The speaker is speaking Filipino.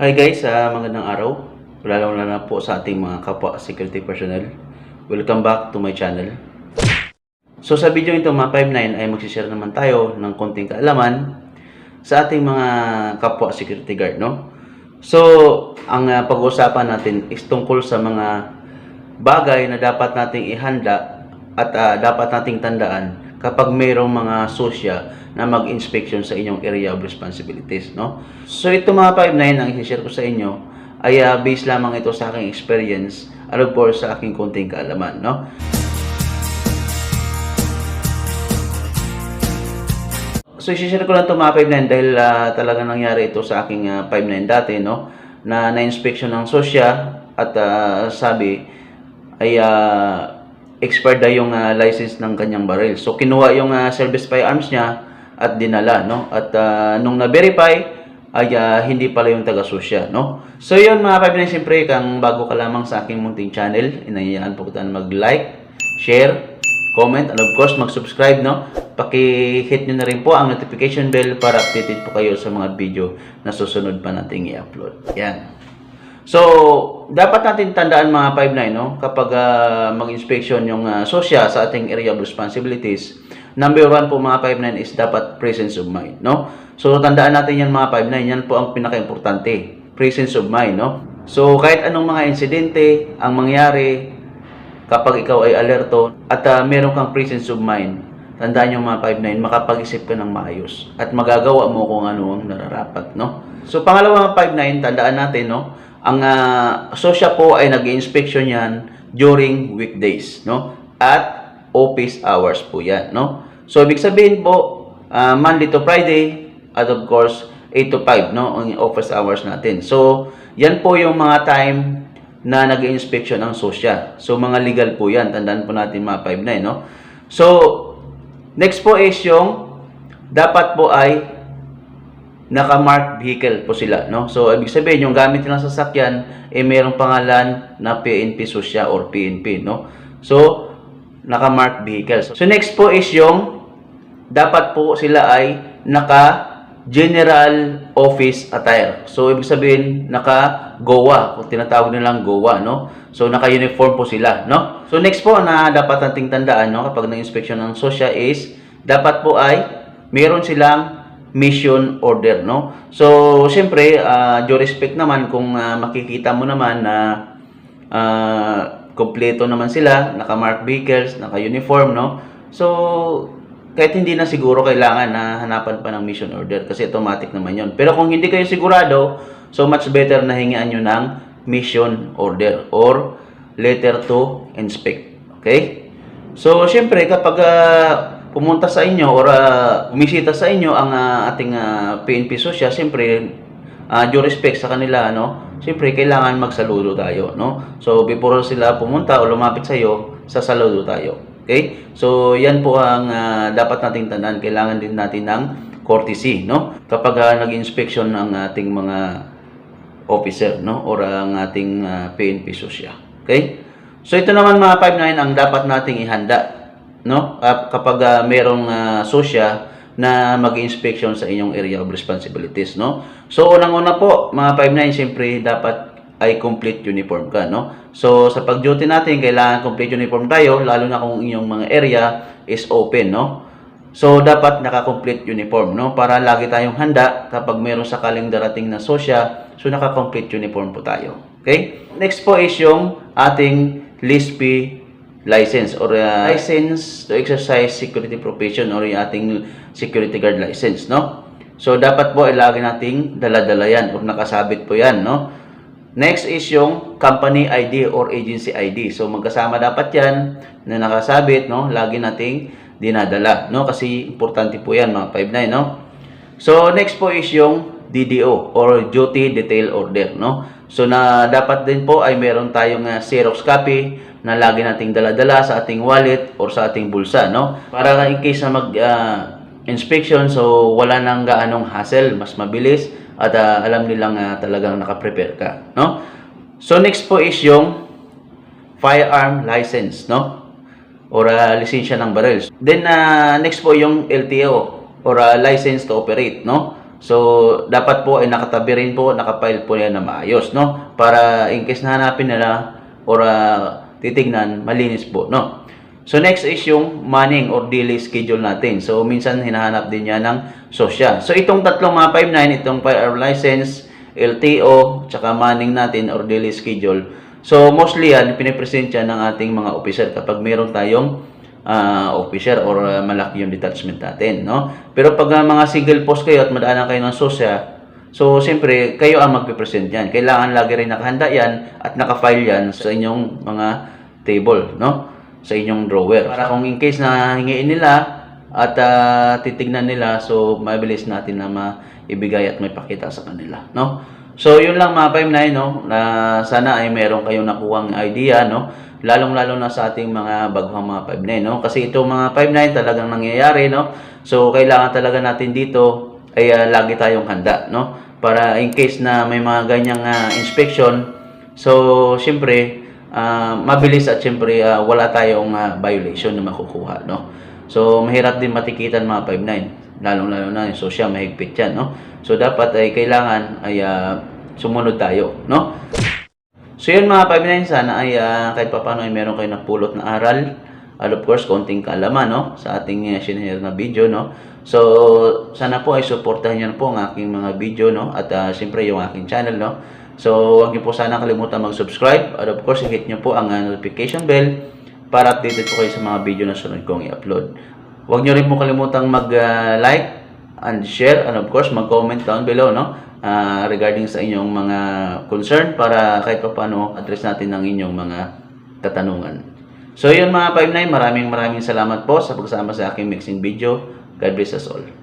Hi guys, ah, magandang araw. Lalo na po sa ating mga kapwa security personnel. Welcome back to my channel. So sa video ito mga 59 ay magsishare naman tayo ng konting kaalaman sa ating mga kapwa security guard, no? So, ang ah, pag-uusapan natin is tungkol sa mga bagay na dapat nating ihanda at ah, dapat nating tandaan kapag mayroong mga sosya na mag-inspection sa inyong area of responsibilities, no? So, ito mga 59 ang i-share ko sa inyo ay ah, based lamang ito sa aking experience at of course sa aking konting kaalaman, no? So, i-share ko lang ito mga 5-9 dahil ah, talaga nangyari ito sa aking ah, 5-9 dati, no? Na na-inspection ng sosya at ah, sabi ay ah, expired na yung ah, license ng kanyang baril. So, kinuha yung ah, service firearms niya at dinala, no? At ah, nung na-verify, ay ah, hindi pala yung taga-sosya, no? So, yun mga 5-9, siyempre, kang bago ka lamang sa aking munting channel, inayaan po kita mag-like, share, comment, and of course, mag-subscribe, no? Paki-hit nyo na rin po ang notification bell para updated po kayo sa mga video na susunod pa nating i-upload. Yan. So, dapat natin tandaan mga 5-9, no? Kapag ah, mag-inspection yung uh, sosya sa ating area of responsibilities, number one po mga 5-9 is dapat presence of mind, no? So, tandaan natin yan mga 5-9, yan po ang pinaka-importante, presence of mind, no? So, kahit anong mga insidente ang mangyari, kapag ikaw ay alerto at ah, meron kang presence of mind, tandaan nyo mga 5-9, makapag-isip ka ng maayos at magagawa mo kung ano ang nararapat, no? So, pangalawa mga 5-9, tandaan natin, no? Ang uh, sosya po ay nag inspection yan during weekdays, no? At office hours po yan, no? So, ibig sabihin po, ah, Monday to Friday, at of course, 8 to 5, no? Ang office hours natin. So, yan po yung mga time na nag inspection ang sosya. So, mga legal po yan. Tandaan po natin mga 5-9, no? So, next po is yung dapat po ay naka-marked vehicle po sila, no? So, ibig sabihin, yung gamit nilang sasakyan, eh, mayroong pangalan na PNP Sosya or PNP, no? So, naka-marked vehicles. So, next po is yung dapat po sila ay naka general office attire. So, ibig sabihin, naka GOA, kung tinatawag nilang GOA, no? So, naka-uniform po sila, no? So, next po na dapat nating tandaan, no? Kapag na-inspection ng sosya is, dapat po ay meron silang mission order, no? So, siyempre, uh, due respect naman kung ah, makikita mo naman na ah, kompleto naman sila, naka-mark vehicles, naka-uniform, no? So, kahit hindi na siguro kailangan na hanapan pa ng mission order kasi automatic naman yon. Pero kung hindi kayo sigurado, so much better na hingian nyo ng mission order or letter to inspect. Okay? So, syempre, kapag ah, pumunta sa inyo or ah, bumisita sa inyo ang ah, ating ah, PNP Sosya, syempre, uh, due respect sa kanila, no? Siyempre, kailangan magsaludo tayo, no? So, before sila pumunta o lumapit sa iyo, sasaludo tayo. Okay? So, yan po ang ah, dapat nating tandaan. Kailangan din natin ng courtesy, no? Kapag uh, nag-inspection ng ating mga officer, no? Or ang ating ah, PNP Sosya. Okay? So, ito naman mga 5-9 ang dapat nating ihanda, no? Kap- Kapag ah, merong ah, sosya na mag-inspection sa inyong area of responsibilities, no? So, unang-una po, mga 5-9, siyempre, dapat ay complete uniform ka, no? So, sa pag-duty natin, kailangan complete uniform tayo, lalo na kung inyong mga area is open, no? So, dapat naka-complete uniform, no? Para lagi tayong handa kapag meron sakaling darating na sosya, so naka-complete uniform po tayo. Okay? Next po is yung ating LISP license or uh, license to exercise security profession or yung ating security guard license, no? So, dapat po ay lagi nating dala-dala yan or nakasabit po yan, no? Next is yung company ID or agency ID. So, magkasama dapat yan na nakasabit, no? Lagi nating dinadala, no? Kasi importante po yan, mga 5-9, no? So, next po is yung DDO or Duty Detail Order, no? So, na dapat din po ay meron tayong uh, Xerox copy na lagi nating dala-dala sa ating wallet or sa ating bulsa, no? Para in case na mag uh, inspection, so wala nang gaanong hassle, mas mabilis at uh, alam nilang uh, talagang nakaprepare ka, no? So, next po is yung firearm license, no? Or uh, lisensya ng barrels. Then, uh, next po yung LTO or uh, license to operate, no? So, dapat po ay nakatabi rin po, nakapile po yan na maayos, no? Para in case na hanapin nila or ah, titignan, malinis po, no? So, next is yung manning or daily schedule natin. So, minsan hinahanap din yan ng sosya. So, itong tatlong mga 5.9, itong firearm license, LTO, tsaka manning natin or daily schedule. So, mostly yan, pinipresent yan ng ating mga officer kapag meron tayong ah, officer or ah, malaki yung detachment natin, no? Pero pag ah, mga single post kayo at madaanan kayo ng sosya, so siyempre kayo ang magpe-present yan. Kailangan lagi rin nakahanda yan at nakafile yan sa inyong mga table, no? Sa inyong drawer. Para kung in case na hingiin nila at ah, titignan nila, so mabilis natin na maibigay at may pakita sa kanila, no? So, yun lang mga 5-9, no? Na sana ay meron kayong nakuhang idea, no? Lalong-lalo na sa ating mga baguhang mga 5-9, no? Kasi itong mga 5-9 talagang nangyayari, no? So, kailangan talaga natin dito ay ah, lagi tayong handa, no? Para in case na may mga ganyang ah, inspection, so, syempre, ah, mabilis at syempre ah, wala tayong ah, violation na makukuha, no? So, mahirap din matikitan mga 5-9 lalong-lalo na yung social mahigpit yan, no? So, dapat ay kailangan ay ah, sumunod tayo, no? So, yun mga 5-9, sana ay ah, kahit papano ay meron kayo napulot na aral. At of course, konting kalaman, no? Sa ating uh, sinare na video, no? So, sana po ay supportahan niyo po ang aking mga video, no? At ah, siyempre yung aking channel, no? So, huwag niyo po sana kalimutan mag-subscribe. At of course, hit niyo po ang ah, notification bell para updated po kayo sa mga video na sunod kong i-upload. Huwag niyo rin po kalimutang mag-like and share and of course mag-comment down below no Ah, regarding sa inyong mga concern para kahit pa paano address natin ang inyong mga katanungan. So yun mga 59, maraming maraming salamat po sa pagsama sa aking mixing video. God bless us all.